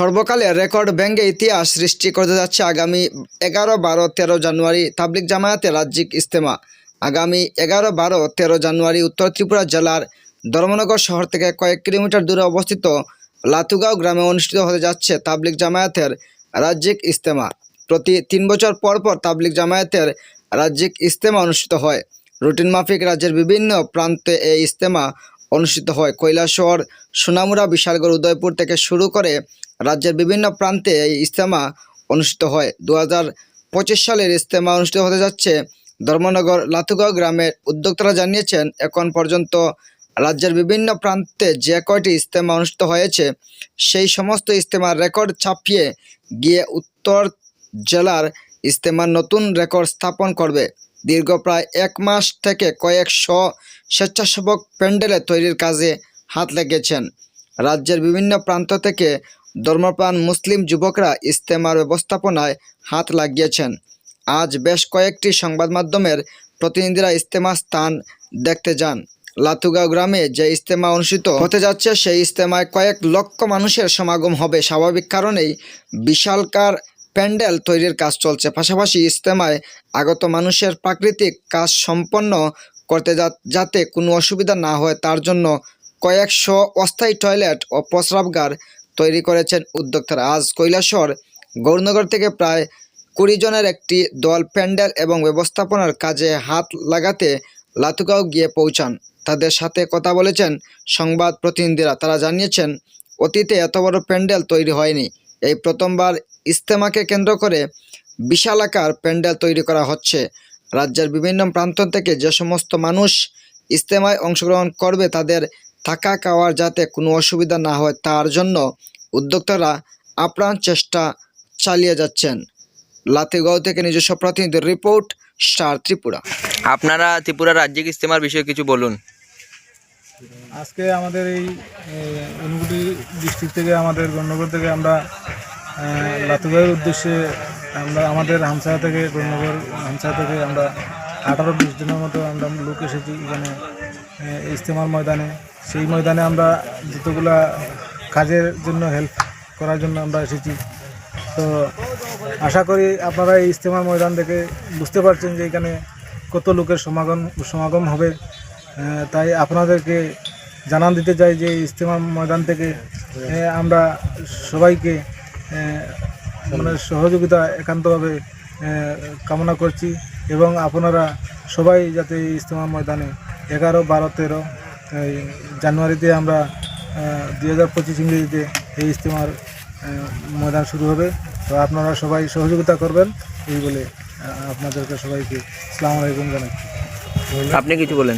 সর্বকালের রেকর্ড ভেঙে ইতিহাস সৃষ্টি করতে যাচ্ছে আগামী এগারো, বারো, তেরো জানুয়ারি তাবলিক জামায়াতে রাজ্যিক ইস্তেমা আগামী এগারো, বারো, তেরো জানুয়ারি উত্তর ত্রিপুরা জেলার ধর্মনগর শহর থেকে কয়েক কিলোমিটার দূরে অবস্থিত লাতুগাঁও গ্রামে অনুষ্ঠিত হতে যাচ্ছে তাবলিক জামায়াতের রাজ্যিক ইস্তেমা প্রতি তিন বছর পর পর তাবলিক জামায়াতের রাজ্যিক ইস্তেমা অনুষ্ঠিত হয়। রুটিন মাফিক রাজ্যের বিভিন্ন প্রান্তে এই ইস্তেমা অনুষ্ঠিত হয়। কৈলাসহর সোনামুড়া, বিশালগড়, উদয়পুর থেকে শুরু করে রাজ্যের বিভিন্ন প্রান্তে এই ইস্তেমা অনুষ্ঠিত হয়। দু পঁচিশ সালের ইস্তেমা অনুষ্ঠিত হতে যাচ্ছে। ধর্মনগর, লাতুগাঁও গ্রামের উদ্যোক্তারা জানিয়েছেন, এখন পর্যন্ত রাজ্যের বিভিন্ন প্রান্তে যে কয়টি ইস্তেমা অনুষ্ঠিত হয়েছে, সেই সমস্ত ইস্তেমার রেকর্ড ছাপিয়ে গিয়ে উত্তর জেলার ইস্তেমার নতুন রেকর্ড স্থাপন করবে। দীর্ঘ প্রায় এক মাস থেকে কয়েকশো স্বেচ্ছাসেবক প্যান্ডেলে তৈরির কাজে হাত লেগেছেন। রাজ্যের বিভিন্ন প্রান্ত থেকে ধর্মপ্রাণ মুসলিম যুবকরা ইস্তেমার ব্যবস্থাপনায় হাত লাগিয়েছেন। আজ বেশ কয়েকটি সংবাদ মাধ্যমের প্রতিনিধিরা ইস্তেমা স্থান দেখতে যান। লাতুগাঁও গ্রামে যে ইস্তেমা অনুষ্ঠিত হতে যাচ্ছে, সেই ইস্তেমায় কয়েক লক্ষ মানুষের সমাগম হবে। স্বাভাবিক কারণেই বিশালকার প্যান্ডেল তৈরির কাজ চলছে। পাশাপাশি ইস্তেমায় আগত মানুষের প্রাকৃতিক কাজ সম্পন্ন করতে যাতে কোনো অসুবিধা না হয়, তার জন্য কয়েকশো অস্থায়ী টয়লেট ও প্রস্রাবগার তৈরি করেছেন উদ্যোক্তারা। আজ কৈলাসর গৌরনগর থেকে প্রায় কুড়ি জনের একটি দল প্যান্ডেল এবং ব্যবস্থাপনার কাজে হাত লাগাতে লাতুগাঁও গিয়ে পৌঁছান। তাদের সাথে কথা বলেছেন সংবাদ প্রতিনিধিরা। তারা জানিয়েছেন, অতীতে এত বড় প্যান্ডেল তৈরি হয়নি। এই প্রথমবার ইস্তেমাকে কেন্দ্র করে বিশালাকার প্যান্ডেল তৈরি করা হচ্ছে। রাজ্যের বিভিন্ন প্রান্ত থেকে যে সমস্ত মানুষ ইস্তেমায় অংশগ্রহণ করবে, তাদের থাকা খাওয়ার যাতে কোনো অসুবিধা না হয়, তার জন্য উদ্যোক্তারা আপ্রাণ চেষ্টা চালিয়ে যাচ্ছেন। লাতেগাঁও থেকে নিজস্ব প্রতিনিধির রিপোর্ট, স্টার ত্রিপুরা। আপনারা ত্রিপুরা রাজ্যিক ইস্তেমার বিষয়ে কিছু বলুন। আজকে আমাদের এই অনুগুটি ডিস্ট্রিক্ট থেকে আমাদের গণ্যগর থেকে আমরা লাতুগাঁয়ের উদ্দেশ্যে আমরা আমাদের হামসা থেকে গণ্যগর হামসা থেকে আমরা আঠারো বিশ দিনের মতো আমরা লোক এসেছি এখানে ইজতেমার ময়দানে। সেই ময়দানে আমরা যতগুলা কাজের জন্য হেল্প করার জন্য আমরা এসেছি। তো আশা করি আপনারা এই ইজতেমার ময়দান থেকে বুঝতে পারছেন যে এখানে কত লোকের সমাগম সমাগম হবে। তাই আপনাদেরকে জানান দিতে চাই যে ইজতেমা ময়দান থেকে আমরা সবাইকে মানে সহযোগিতা একান্তভাবে কামনা করছি এবং আপনারা সবাই যাতে ইজতেমা ময়দানে এগারো, বারো, তেরো জানুয়ারিতে আমরা দুই হাজার পঁচিশ ইংরেজিতে এই ইজতেমার ময়দান শুরু হবে। তো আপনারা সবাই সহযোগিতা করবেন, এই বলে আপনাদেরকে সবাইকে আসসালামু আলাইকুম জানাচ্ছি। আপনি কিছু বলেন।